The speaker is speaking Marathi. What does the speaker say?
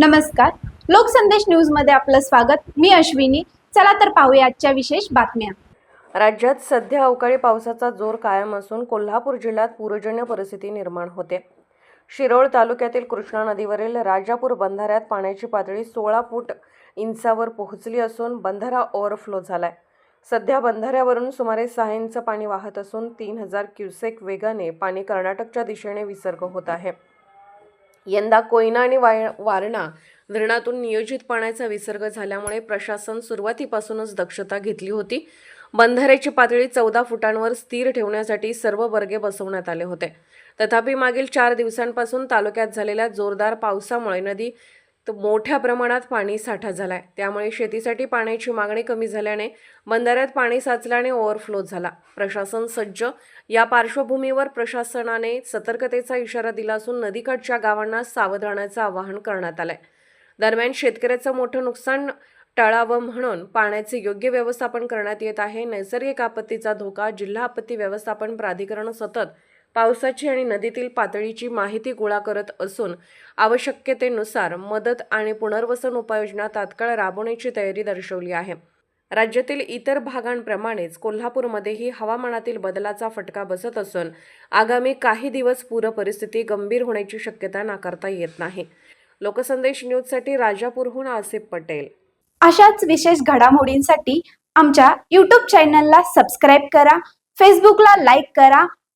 नमस्कार. लोकसंदेश न्यूजमध्ये आपलं स्वागत. मी अश्विनी. चला तर पाहूया आजच्या विशेष बातम्या. राज्यात सध्या अवकाळी पावसाचा जोर कायम असून कोल्हापूर जिल्ह्यात पूरजन्य परिस्थिती निर्माण होते. शिरोळ तालुक्यातील कृष्णा नदीवरील राजापूर बंधाऱ्यात पाण्याची पातळी सोळा फूट इंचावर पोहोचली असून बंधारा ओव्हरफ्लो झालाय. सध्या बंधाऱ्यावरून सुमारे सहा इंच पाणी वाहत असून तीन हजार क्युसेक वेगाने पाणी कर्नाटकच्या दिशेने विसर्ग होत आहे. यंदा कोयना आणि वाय वारणा धरणातून नियोजित पाण्याचा विसर्ग झाल्यामुळे प्रशासन सुरुवातीपासूनच दक्षता घेतली होती. बंधाऱ्याची पातळी चौदा फुटांवर स्थिर ठेवण्यासाठी सर्व बर्गे बसवण्यात आले होते. तथापि मागील चार दिवसांपासून तालुक्यात झालेल्या जोरदार पावसामुळे नदी तर मोठ्या प्रमाणात पाणी साठा झालाय. त्यामुळे शेतीसाठी पाण्याची मागणी कमी झाल्याने बंधाऱ्यात पाणी साचल्याने ओव्हरफ्लो झाला. प्रशासन सज्ज. या पार्श्वभूमीवर प्रशासनाने सतर्कतेचा इशारा दिला असून नदीकाठच्या गावांना सावध राहण्याचं आवाहन करण्यात आलं आहे दरम्यान शेतकऱ्याचं मोठं नुकसान टाळावं म्हणून पाण्याचे योग्य व्यवस्थापन करण्यात येत आहे. नैसर्गिक आपत्तीचा धोका जिल्हा आपत्ती व्यवस्थापन प्राधिकरण सतत पावसाची आणि नदीतील पातळीची माहिती गोळा करत असून आवश्यकतेनुसार मदत आणि पुनर्वसन उपाययोजना तात्काळ राबवण्याची तयारी दर्शवली आहे. राज्यातील इतर भागांप्रमाणेच कोल्हापूरमध्येही हवामानातील बदलाचा फटका बसत असून आगामी काही दिवस पूर परिस्थिती गंभीर होण्याची शक्यता नाकारता येत नाही. लोकसंदेश न्यूजसाठी राजापूरहून आसिफ पटेल. अशाच विशेष घडामोडींसाठी आमच्या यूट्यूब चॅनलला सबस्क्राईब करा फेसबुकला लाईक करा